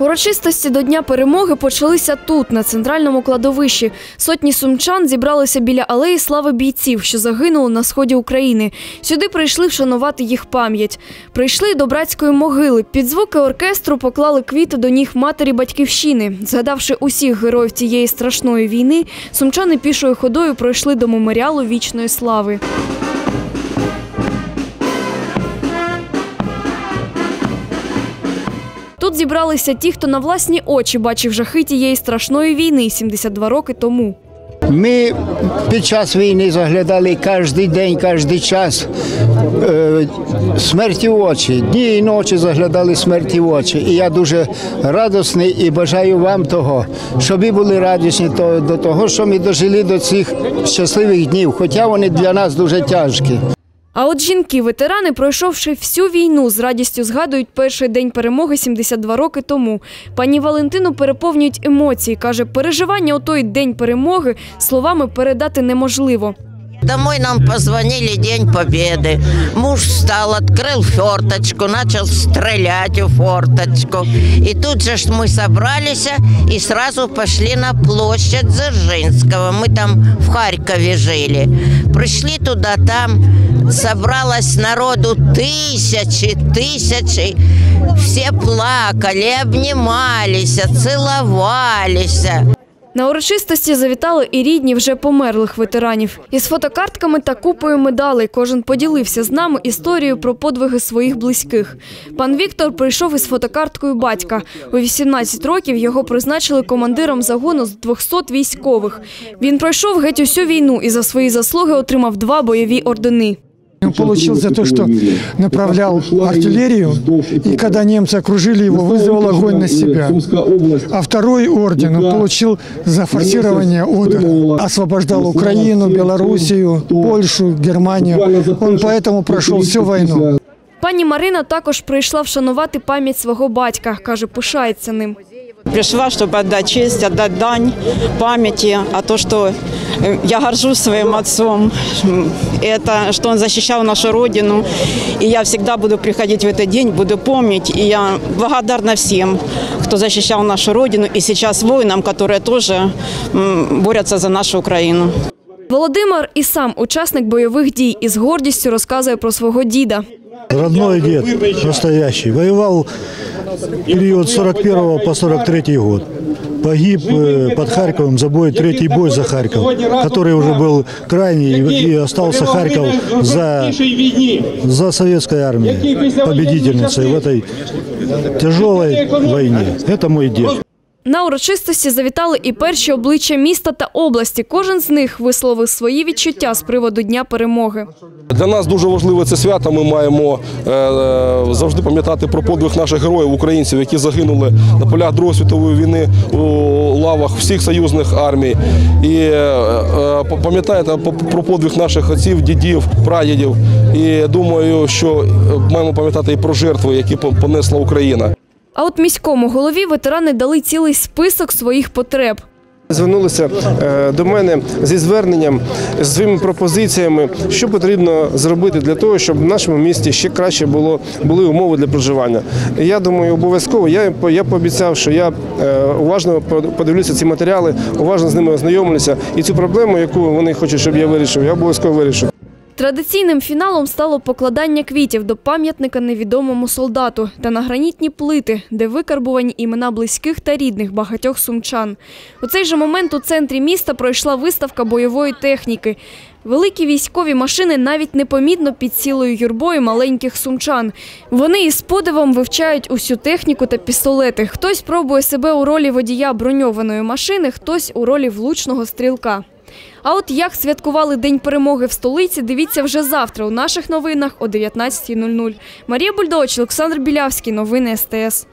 Урочистості до Дня перемоги почалися тут, на центральному кладовищі. Сотні сумчан зібралися біля алеї слави бійців, що загинули на сході України. Сюди прийшли вшанувати їх пам'ять. Прийшли до братської могили. Під звуки оркестру поклали квіти до ніг матері батьківщини. Згадавши усіх героїв цієї страшної війни, сумчани пішою ходою пройшли до меморіалу вічної слави. Тут зібралися ті, хто на власні очі бачив жахи тієї страшної війни 72 роки тому. Ми під час війни заглядали кожен день, кожен час е, смерті в очі. Дні і ночі заглядали смерті в очі. І я дуже радісний і бажаю вам того, щоб ви були радісні до того, що ми дожили до цих щасливих днів, хоча вони для нас дуже тяжкі. А от жінки-ветерани, пройшовши всю війну, з радістю згадують перший день перемоги 72 роки тому. Пані Валентину переповнюють емоції. Каже, переживання у той день перемоги словами передати неможливо. Домой нам позвонили День Победы. Муж встал, открыл форточку, начал стрелять у форточку. И тут же мы собрались и сразу пошли на площадь Дзержинского. Мы там в Харькове жили. Пришли туда, там собралось народу тысячи, тысячи. Все плакали, обнимались, целовались. На урочистості завітали і рідні вже померлих ветеранів. Із фотокартками та купою медалей кожен поділився з нами історією про подвиги своїх близьких. Пан Віктор прийшов із фотокарткою батька. У 18 років його призначили командиром загону з 200 військових. Він пройшов геть усю війну і за свої заслуги отримав два бойові ордени. Он получил за то, что направлял артиллерию, и когда немцы окружили его, вызвал огонь на себя. А второй орден он получил за форсирование Одера. Освобождал Украину, Белоруссию, Польшу, Германию. Он поэтому прошел всю войну. Пані Марина також прийшла вшанувати пам'ять свого батька. Каже, пишається ним. Пришла, чтобы отдать честь, отдать дань памяти о том, что э, я горжусь своим отцом. М, Это, что он защищал нашу родину. И я всегда буду приходить в этот день, буду помнить. И я благодарна всем, кто защищал нашу родину. И сейчас воинам, которые тоже м, борются за нашу Украину. Володимир і сам учасник бойових дій і з гордістю розказує про свого діда. Родной дед, настоящий. Воевал период с 41 по 43 год. Погиб э, под Харьковом за бой, третий бой за Харьков, который уже был крайний и, и остался Харьков за, за советской армией, победительницей в этой тяжелой войне. Это мой дед. На урочистості завітали і перші обличчя міста та області. Кожен з них висловив свої відчуття з приводу Дня перемоги. Для нас дуже важливе це свято. Ми маємо е, е, завжди пам'ятати про подвиг наших героїв, українців, які загинули на полях Другої світової війни у лавах всіх союзних армій. І е, пам'ятаєте про подвиг наших отців, дідів, прадідів. І думаю, що маємо пам'ятати і про жертви, які понесла Україна. А от міському голові ветерани дали цілий список своїх потреб. Звернулися е, до мене зі зверненням з своїми пропозиціями, що потрібно зробити для того, щоб в нашому місті ще краще було були умови для проживання. Я думаю, обов'язково я я пообіцяв, що я е, уважно подивлюся ці матеріали, уважно з ними ознайомлюся, і цю проблему, яку вони хочуть, щоб я вирішив, я обов'язково вирішу. Традиційним фіналом стало покладання квітів до пам'ятника невідомому солдату та на гранітні плити, де викарбувані імена близьких та рідних багатьох сумчан. У цей же момент у центрі міста пройшла виставка бойової техніки. Великі військові машини навіть непомітно під цілою юрбою маленьких сумчан. Вони із подивом вивчають усю техніку та пістолети. Хтось пробує себе у ролі водія броньованої машини, хтось у ролі влучного стрілка. А от як святкували День перемоги в столиці, дивіться вже завтра у наших новинах о 19.00. Марія Бульдович, Олександр Білявський. Новини СТС.